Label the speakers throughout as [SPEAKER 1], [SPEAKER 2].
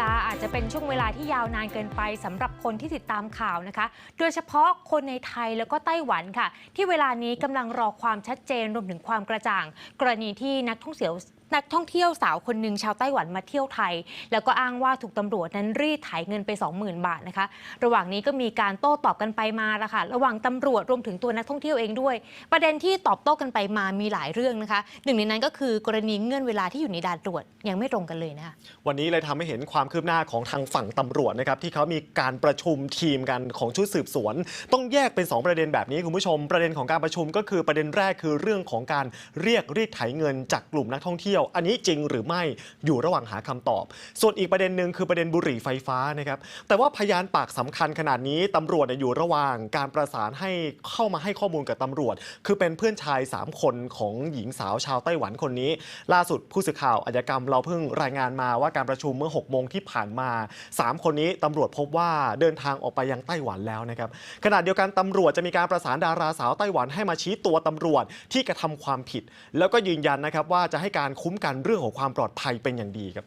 [SPEAKER 1] ดาห์อาจจะเป็นช่วงเวลาที่ยาวนานเกินไปสำหรับคนที่ติดตามข่าวนะคะ โดยเฉพาะคนในไทยแล้วก็ไต้หวันค่ะ ที่เวลานี้กำลังรอความชัดเจนรวมถึงความกระจ่าง กรณีที่นักท่องเที่ยว นักท่องเที่ยวสาวคนหนึ่งชาวไต้หวันมาเที่ยวไทย แล้วก็อ้างว่าถูกตำรวจนั้นรีดไถเงินไป 20,000 บาทนะคะ ระหว่างนี้ก็มีการโต้ตอบกันไปมาละค่ะระหว่างตำรวจรวมถึงตัวนักท่องเที่ยวเองด้วย ประเด็นที่ตอบโต้กันไปมามีหลายเรื่องนะคะหนึ่งในนั้นก็คือกรณีเงื่อนเวลาที่อยู่ในด่านตรวจยังไม่ตรงกันเลยนะคะ
[SPEAKER 2] วันนี้เลยทำให้เห็นความคืบหน้าของทางฝั่งตำรวจนะครับที่เขามีการประชุมทีมกันของชุดสืบสวน ต้องแยกเป็น 2 ประเด็นแบบนี้คุณผู้ชม ประเด็นของการประชุมก็คือประเด็นแรกคือเรื่องของการเรียกรีดไถเงินจากกลุ่มนักท่องเที่ยวอันนี้จริงหรือไม่อยู่ระหว่างหาคำตอบ ส่วนอีกประเด็นหนึ่งคือประเด็นบุหรี่ไฟฟ้านะครับแต่ว่าพยานปากสำคัญขนาดนี้ตำรวจอยู่ระหว่างการประสานให้เข้ามาให้ข้อมูลกับตำรวจ คือเป็นเพื่อนชาย 3 คนของหญิงสาวชาวไต้หวันคนนี้ ล่าสุดผู้สื่อข่าวอาชญากรรมเราเพิ่งรายงานมาว่าการประชุมเมื่อ6โมงที่ผ่านมา 3 คนนี้ตำรวจพบว่าเดินทางออกไปยังไต้หวันแล้วนะครับขณะเดียวกันตำรวจจะมีการประสานดาราสาวไต้หวันให้มาชี้ตัวตำรวจที่กระทำความผิด แล้วก็ยืนยันนะครับว่าจะให้การคุมกันเรื่องของความปลอดภัยเป็นอย่างดีครับ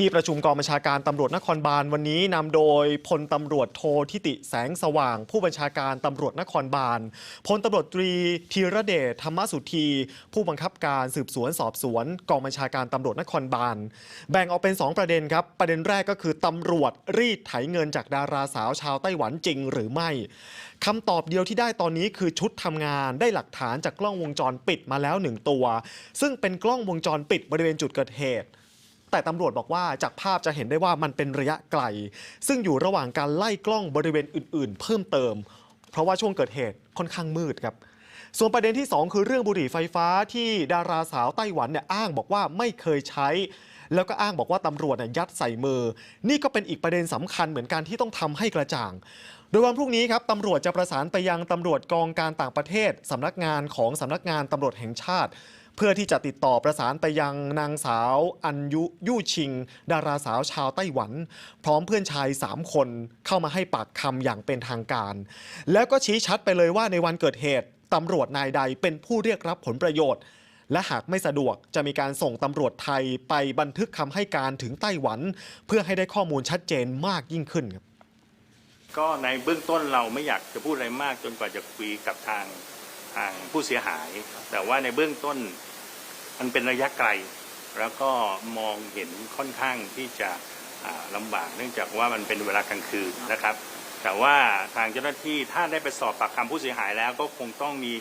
[SPEAKER 2] ที่ประชุมกองบัญชาการตำรวจนครบาลวันนี้นำโดยพลตำรวจโททิติแสงสว่าง ผู้บัญชาการตำรวจนครบาลพลตำรวจตรีธีระเดชธรรมสุธี ผู้บังคับการสืบสวนสอบสวน กองบัญชาการตำรวจนครบาลแบ่งออกเป็น 2 ประเด็นครับ ประเด็นแรกก็คือตำรวจรีดไถเงินจากดาราสาวชาวไต้หวันจริงหรือไม่คำตอบเดียวที่ได้ตอนนี้คือชุดทำงานได้หลักฐานจากกล้องวงจรปิดมาแล้วหนึ่งตัว ซึ่งเป็นกล้องวงจรปิดบริเวณจุดเกิดเหตุ แต่ตำรวจบอกว่าจากภาพจะเห็นได้ว่ามันเป็นระยะไกล ซึ่งอยู่ระหว่างการไล่กล้องบริเวณอื่น ๆ เพิ่มเติม เพราะว่าช่วงเกิดเหตุค่อนข้างมืดครับ ส่วนประเด็นที่ 2 คือเรื่องบุหรี่ไฟฟ้าที่ดาราสาวไต้หวันเนี่ยอ้างบอกว่าไม่เคยใช้ แล้วก็อ้างบอกว่าตำรวจเนี่ยยัดใส่มือ นี่ก็เป็นอีกประเด็นสำคัญเหมือนกันที่ต้องทำให้กระจ่างโดยวันพรุ่งนี้ครับตำรวจจะประสานไปยังตำรวจกองการต่างประเทศสำนักงานของสำนักงานตำรวจแห่งชาติ เพื่อที่จะติดต่อประสานไปยังนางสาวอันยุยู่ชิง ดาราสาวชาวไต้หวัน พร้อมเพื่อนชาย 3 คนเข้ามาให้ปากคำอย่างเป็นทางการ แล้วก็ชี้ชัดไปเลยว่าในวันเกิดเหตุตำรวจนายใดเป็นผู้เรียกรับผลประโยชน์ และหากไม่สะดวกจะมีการส่งตำรวจไทยไปบันทึกคำให้การถึงไต้หวัน เพื่อให้ได้ข้อมูลชัดเจนมากยิ่งขึ้นครับ
[SPEAKER 3] ก็ในเบื้องต้นเราไม่อยากจะพูดอะไรมากจนกว่าจะคุยกับทาง ทางผู้เสียหาย แต่ว่าในเบื้องต้นมันเป็นระยะไกล แล้วก็มองเห็นค่อนข้างที่จะอ่าลำบากเนื่องจากว่ามันเป็นเวลากลางคืนนะครับ แต่ว่าทางเจ้าหน้าที่ถ้าได้ไปสอบปากคำผู้เสียหายแล้วก็คงต้องมี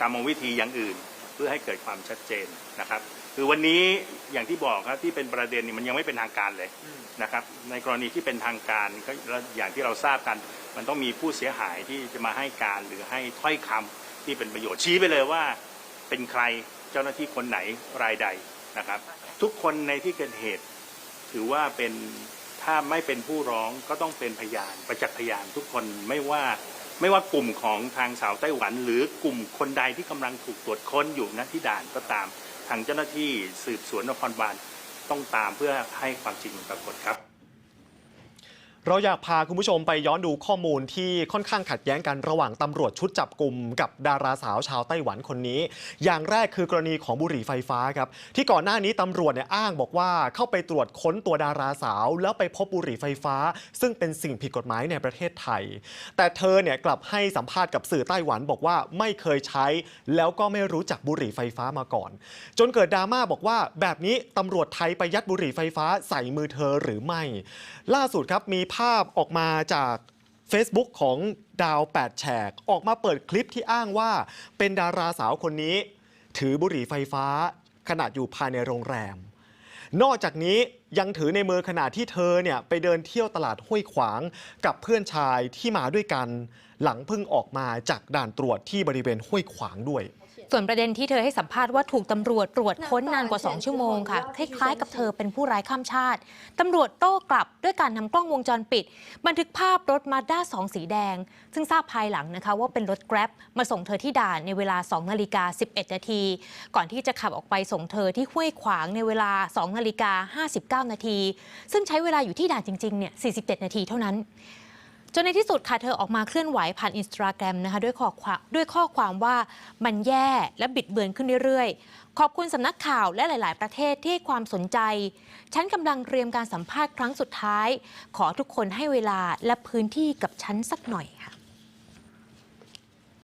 [SPEAKER 3] กรรมวิธีอย่างอื่น เพื่อให้เกิดความชัดเจนนะครับ คือวันนี้อย่างที่บอกครับที่เป็นประเด็นนี่มันยังไม่เป็นทางการเลยนะครับในกรณีที่เป็นทางการก็อย่างที่เราทราบกัน มันต้องมีผู้เสียหายที่จะมาให้การหรือให้ถ้อยคำ ที่เป็นประโยชน์ชี้ไปเลยว่าเป็นใครเจ้าหน้าที่คนไหนรายใดนะครับ ทุกคนในที่เกิดเหตุ ถือว่าเป็นถ้าไม่เป็นผู้ร้องก็ต้องเป็นพยานประจักษ์พยานทุกคนไม่ว่าไม่ว่ากลุ่มของทางสาวไต้หวัน หรือกลุ่มคนใดที่กำลังถูกตรวจค้นอยู่ณที่ด่านก็ตาม ทางเจ้าหน้าที่สืบสวนนครบาลต้องตามเพื่อให้ความจริงปรากฏครับ
[SPEAKER 2] เราอยากพาคุณผู้ชมไปย้อนดูข้อมูลที่ค่อนข้างขัดแย้งกันระหว่างตำรวจชุดจับกลุ่มกับดาราสาวชาวไต้หวันคนนี้ อย่างแรกคือกรณีของบุหรี่ไฟฟ้าครับ ที่ก่อนหน้านี้ตำรวจเนี่ยอ้างบอกว่าเข้าไปตรวจค้นตัวดาราสาว แล้วไปพบบุหรี่ไฟฟ้า ซึ่งเป็นสิ่งผิดกฎหมายในประเทศไทย แต่เธอเนี่ยกลับให้สัมภาษณ์กับสื่อไต้หวันบอกว่าไม่เคยใช้ แล้วก็ไม่รู้จักบุหรี่ไฟฟ้ามาก่อน จนเกิดดราม่าบอกว่า แบบนี้ตำรวจไทยไปยัดบุหรี่ไฟฟ้าใส่มือเธอหรือไม่ ล่าสุดครับมีภาพออกมาจาก Facebook ของดาว 8 แฉก ออกมาเปิดคลิปที่อ้างว่า เป็นดาราสาวคนนี้ ถือบุหรี่ไฟฟ้าขนาดอยู่ภายในโรงแรม นอกจากนี้ยังถือในมือขณะที่เธอเนี่ยไปเดินเที่ยวตลาดห้วยขวางกับเพื่อนชายที่มาด้วยกัน หลังเพิ่งออกมาจากด่านตรวจที่บริเวณห้วยขวางด้วย
[SPEAKER 1] ส่วนประเด็นที่เธอให้สัมภาษณ์ว่าถูกตำรวจตรวจค้นนานกว่า 2 ชั่วโมงค่ะ คล้ายๆ กับเธอเป็นผู้ร้ายข้ามชาติ ตำรวจโต้กลับด้วยการนำกล้องวงจรปิด บันทึกภาพรถมาด้า2สีแดง ซึ่งทราบภายหลังนะคะว่าเป็นรถ Grab มาส่งเธอที่ด่านในเวลา 2 นาฬิกา 11 นาที ก่อนที่จะขับออกไปส่งเธอที่ห้วยขวางในเวลา 2 นาฬิกา 59 นาที ซึ่งใช้เวลาอยู่ที่ด่านจริงๆ เนี่ย 47 นาทีเท่านั้น จนในที่สุดค่ะเธอออกมาเคลื่อนไหวผ่านอินสตาแกรมนะคะด้วยข้อความด้วยข้อความว่ามันแย่และบิดเบือนขึ้นเรื่อยๆ ขอบคุณสำนักข่าวและหลาย ๆ ประเทศที่ให้ความสนใจ ฉันกำลังเตรียมการสัมภาษณ์ครั้งสุดท้าย ขอทุกคนให้เวลาและพื้นที่กับฉันสักหน่อยค่ะ